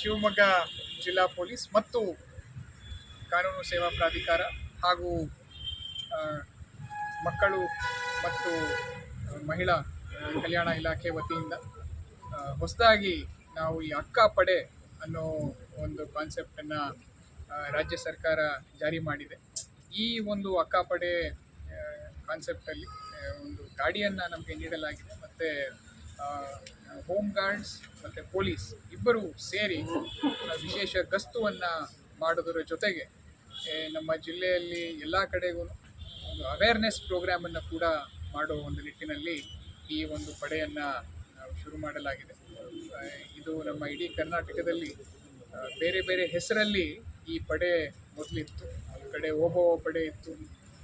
ಶಿವಮೊಗ್ಗ ಜಿಲ್ಲಾ ಪೊಲೀಸ್ ಮತ್ತು ಕಾನೂನು ಸೇವಾ ಪ್ರಾಧಿಕಾರ ಹಾಗೂ ಮಕ್ಕಳು ಮತ್ತು ಮಹಿಳಾ ಕಲ್ಯಾಣ ಇಲಾಖೆ ವತಿಯಿಂದ ಹೊಸದಾಗಿ ನಾವು ಈ ಅಕ್ಕ ಪಡೆ ಅನ್ನೋ ಒಂದು ಕಾನ್ಸೆಪ್ಟನ್ನು ರಾಜ್ಯ ಸರ್ಕಾರ ಜಾರಿ ಮಾಡಿದೆ. ಈ ಒಂದು ಅಕ್ಕ ಪಡೆ ಕಾನ್ಸೆಪ್ಟಲ್ಲಿ ಒಂದು ಗಾಡಿಯನ್ನು ನಮಗೆ ನೀಡಲಾಗಿದೆ. ಮತ್ತು ಹೋಮ್ ಗಾರ್ಡ್ಸ್ ಮತ್ತು ಪೊಲೀಸ್ ಇಬ್ಬರು ಸೇರಿ ವಿಶೇಷ ಗಸ್ತುವನ್ನು ಮಾಡೋದರ ಜೊತೆಗೆ ನಮ್ಮ ಜಿಲ್ಲೆಯಲ್ಲಿ ಎಲ್ಲ ಕಡೆಗೂ ಒಂದು ಅವೇರ್ನೆಸ್ ಪ್ರೋಗ್ರಾಮನ್ನು ಕೂಡ ಮಾಡೋ ಒಂದು ನಿಟ್ಟಿನಲ್ಲಿ ಈ ಒಂದು ಪಡೆಯನ್ನು ಶುರು ಮಾಡಲಾಗಿದೆ. ಇದು ನಮ್ಮ ಇಡೀ ಕರ್ನಾಟಕದಲ್ಲಿ ಬೇರೆ ಬೇರೆ ಹೆಸರಲ್ಲಿ ಈ ಪಡೆ ಮೊದಲಿತ್ತು. ಒಂದು ಕಡೆ ಓಬವ್ವ ಪಡೆ ಇತ್ತು,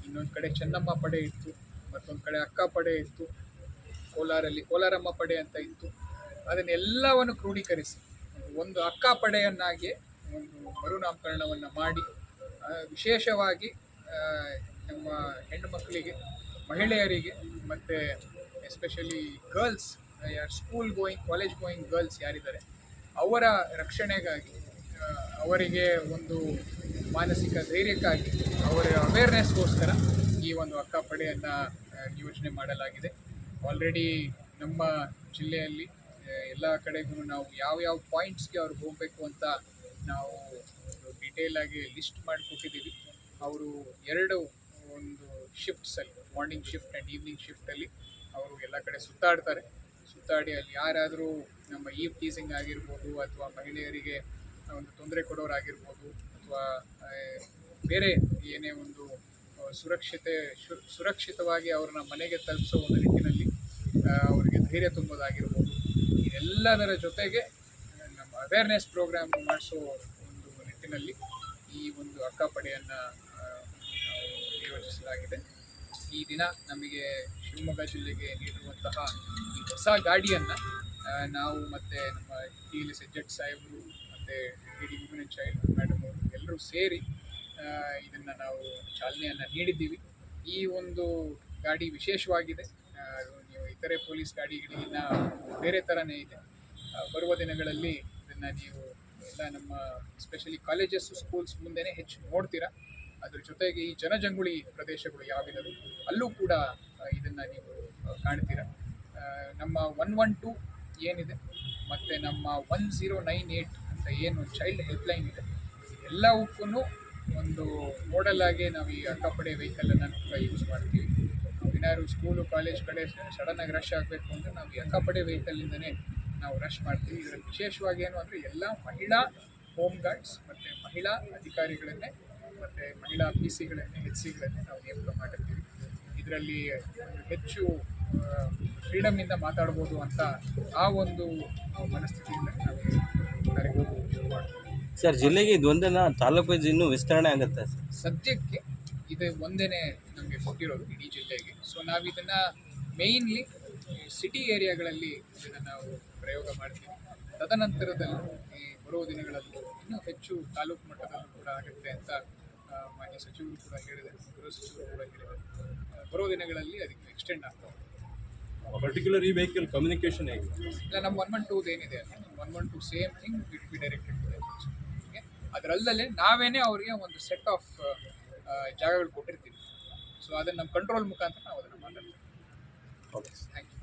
ಇನ್ನೊಂದು ಕಡೆ ಚೆನ್ನಮ್ಮ ಪಡೆ ಇತ್ತು, ಮತ್ತೊಂದು ಕಡೆ ಅಕ್ಕ ಪಡೆ ಇತ್ತು. ಕೋಲಾರಲ್ಲಿ ಕೋಲಾರಮ್ಮ ಪಡೆ ಅಂತ ಇತ್ತು. ಅದನ್ನೆಲ್ಲವನ್ನು ಕ್ರೋಢೀಕರಿಸಿ, ಒಂದು ಅಕ್ಕ ಪಡೆಯನ್ನಾಗಿ ಒಂದು ಮರುನಾಮಕರಣವನ್ನು ಮಾಡಿ ವಿಶೇಷವಾಗಿ ನಮ್ಮ ಹೆಣ್ಣು ಮಕ್ಕಳಿಗೆ, ಮಹಿಳೆಯರಿಗೆ, ಮತ್ತು ಎಸ್ಪೆಷಲಿ ಗರ್ಲ್ಸ್ ಯಾರು school going college going girls ಯಾರಿದ್ದಾರೆ, ಅವರ ರಕ್ಷಣೆಗಾಗಿ ಅವರಿಗೆ ಒಂದು ಮಾನಸಿಕ ಧೈರ್ಯಕ್ಕಾಗಿ, ಅವರ ಅವೇರ್ನೆಸ್ಗೋಸ್ಕರ ಈ ಒಂದು ಅಕ್ಕ ಪಡೆಯನ್ನು ಯೋಜನೆ ಮಾಡಲಾಗಿದೆ. ಆಲ್ರೆಡಿ ನಮ್ಮ ಜಿಲ್ಲೆಯಲ್ಲಿ ಎಲ್ಲ ಕಡೆಗೂ ನಾವು ಯಾವ ಯಾವ ಪಾಯಿಂಟ್ಸ್ಗೆ ಅವ್ರಿಗೆ ಹೋಗಬೇಕು ಅಂತ ನಾವು ಡೀಟೇಲ್ ಆಗಿ ಲಿಸ್ಟ್ ಮಾಡಿಕೊಟ್ಟಿದ್ದೀವಿ ಅವರು ಎರಡು ಒಂದು ಶಿಫ್ಟ್ಸಲ್ಲಿ ಮಾರ್ನಿಂಗ್ ಶಿಫ್ಟ್ ಆ್ಯಂಡ್ ಈವ್ನಿಂಗ್ ಶಿಫ್ಟಲ್ಲಿ ಅವರು ಎಲ್ಲ ಕಡೆ ಸುತ್ತಾಡ್ತಾರೆ. ಸುತ್ತಾಡಿ ಅಲ್ಲಿ ಯಾರಾದರೂ ನಮ್ಮ ಈ ಟೀಸಿಂಗ್ ಆಗಿರ್ಬೋದು ಅಥವಾ ಮಹಿಳೆಯರಿಗೆ ಒಂದು ತೊಂದರೆ ಕೊಡೋರಾಗಿರ್ಬೋದು ಅಥವಾ ಬೇರೆ ಏನೇ ಒಂದು, ಸುರಕ್ಷತೆ ಸುರಕ್ಷಿತವಾಗಿ ಅವ್ರನ್ನ ಮನೆಗೆ ತಲುಪಿಸೋ ಒಂದು ನಿಟ್ಟಿನಲ್ಲಿ ಅವರಿಗೆ ಧೈರ್ಯ ತುಂಬೋದಾಗಿರ್ಬೋದು. ಇದೆಲ್ಲದರ ಜೊತೆಗೆ ನಮ್ಮ ಅವೇರ್ನೆಸ್ ಪ್ರೋಗ್ರಾಮ್ ಮಾಡಿಸೋ ಒಂದು ನಿಟ್ಟಿನಲ್ಲಿ ಈ ಒಂದು ಅಕ್ಕಪಡೆಯನ್ನು ನಿಯೋಜಿಸಲಾಗಿದೆ ಈ ದಿನ ನಮಗೆ ಶಿವಮೊಗ್ಗ ಜಿಲ್ಲೆಗೆ ನೀಡಿರುವಂತಹ ಈ ಹೊಸ ಗಾಡಿಯನ್ನು ನಾವು ಮತ್ತು ನಮ್ಮ ಟಿ ಎಲ್ ಎಸ್ ಎಜೆಟ್ ಸಾಹೇಬರು ಮತ್ತು D D women child madam ಅವರು ಎಲ್ಲರೂ ಸೇರಿ ಇದನ್ನು ನಾವು ಚಾಲನೆಯನ್ನು ನೀಡಿದ್ದೀವಿ. ಈ ಒಂದು ಗಾಡಿ ವಿಶೇಷವಾಗಿದೆ. ಇತರೆ ಪೊಲೀಸ್ ಗಾಡಿಗಳಿಗಿನ್ನ ಬೇರೆ ಥರನೇ ಇದೆ. ಬರುವ ದಿನಗಳಲ್ಲಿ ಇದನ್ನು ನೀವು ಎಲ್ಲ ನಮ್ಮ ಎಸ್ಪೆಷಲಿ ಕಾಲೇಜಸ್ ಸ್ಕೂಲ್ಸ್ ಮುಂದೆನೇ ಹೆಚ್ಚು ನೋಡ್ತೀರಾ. ಅದ್ರ ಜೊತೆಗೆ ಈ ಜನಜಂಗುಳಿ ಪ್ರದೇಶಗಳು ಯಾವಿದಾವೆ, ಅಲ್ಲೂ ಕೂಡ ಇದನ್ನು ನೀವು ಕಾಣ್ತೀರಾ. ನಮ್ಮ ಒನ್ ಒನ್ ಟು ಏನಿದೆ, ಮತ್ತು ನಮ್ಮ ಒನ್ ಝೀರೋ ನೈನ್ ಏಯ್ಟ್ ಅಂತ ಏನು ಚೈಲ್ಡ್ ಹೆಲ್ಪ್ಲೈನ್ ಇದೆ. ಎಲ್ಲವಕ್ಕೂ ಒಂದು ಮೋಡಲ್ ಆಗಿ ನಾವು ಈ ಅಕ್ಕಪಡೆ ವೆಹಿಕಲನ್ನು ಕೂಡ ಯೂಸ್ ಮಾಡ್ತೀವಿ. ಏನಾದ್ರು ಸ್ಕೂಲು ಕಾಲೇಜ್ ಕಡೆ ಸಡನ್ನಾಗಿ ರಶ್ ಆಗಬೇಕು ಅಂದರೆ ನಾವು ಅಕ್ಕಪಡೆ ವೆಹಿಕಲಿಂದನೇ ನಾವು ರಶ್ ಮಾಡ್ತೀವಿ. ಇದರಲ್ಲಿ ವಿಶೇಷವಾಗಿ ಏನು ಅಂದರೆ ಎಲ್ಲ ಮಹಿಳಾ ಹೋಮ್ ಗಾರ್ಡ್ಸ್ ಮತ್ತು ಮಹಿಳಾ ಅಧಿಕಾರಿಗಳನ್ನೇ ಮತ್ತು ಮಹಿಳಾ ಪಿ ಸಿಗಳನ್ನೇ ಎಚ್ ಸಿಗಳನ್ನೇ ನಾವು ನೇಮಕ ಮಾಡಿರ್ತೀವಿ. ಇದರಲ್ಲಿ ಹೆಚ್ಚು ಫ್ರೀಡಮ್ನಿಂದ ಮಾತಾಡ್ಬೋದು ಅಂತ ಆ ಒಂದು ಮನಸ್ಥಿತಿಯಿಂದ ನಾವು ಕಾರ್ಯಕ್ರಮ ಶುರು ಮಾಡ್ತೀವಿ. ಸರ್ ಜಿಲ್ಲೆಗೆ ಇದು ಒಂದೇನಾ ತಾಲೂಕು ಇನ್ನೂ ವಿಸ್ತರಣೆ ಆಗುತ್ತೆ ಸರ್? ಸದ್ಯಕ್ಕೆ ಇದು ಒಂದೇ ನಮಗೆ ಕೊಟ್ಟಿರೋದು ಇಡೀ ಜಿಲ್ಲೆಗೆ. ಸೊ ನಾವು ಇದನ್ನು ಮೇಯ್ನ್ಲಿ ಸಿಟಿ ಏರಿಯಾಗಳಲ್ಲಿ ಇದನ್ನು ನಾವು ಪ್ರಯೋಗ ಮಾಡ್ತೀವಿ. ತದನಂತರದಲ್ಲಿ ಈ ಬರುವ ದಿನಗಳಲ್ಲೂ ಇನ್ನೂ ಹೆಚ್ಚು ತಾಲೂಕು ಮಟ್ಟದಲ್ಲೂ ಕೂಡ ಆಗುತ್ತೆ ಅಂತ ಮಾನ್ಯ ಸಚಿವರು ಕೂಡ ಹೇಳಿದ್ದಾರೆ. ಗೃಹ ಸಚಿವರು ಕೂಡ ಹೇಳಿದರು ಬರೋ ಬರುವ ದಿನಗಳಲ್ಲಿ ಅದಕ್ಕೆ ಎಕ್ಸ್ಟೆಂಡ್ ಆಗ್ತದೆ ಪರ್ಟಿಕ್ಯುಲರ್ ಈ ವೆಹಿಕಲ್ ಕಮ್ಯುನಿಕೇಶನ್ ಹೇಗೆ? ಇಲ್ಲ ನಮ್ಮ ಒನ್ ಒನ್ ಟೂದು ಏನಿದೆ one one two same thing it be directed ಅದರಲ್ಲದೆ ನಾವೇನೇ ಅವರಿಗೆ ಒಂದು ಸೆಟ್ ಆಫ್ ಜಾಗಗಳು ಕೊಟ್ಟಿರ್ತೀವಿ. ಸೊ ಅದನ್ನು ನಮ್ಮ ಕಂಟ್ರೋಲ್ ಮುಖಾಂತರ ನಾವು ಅದನ್ನು ಮಾತಾಡ್ತೀವಿ. Thank you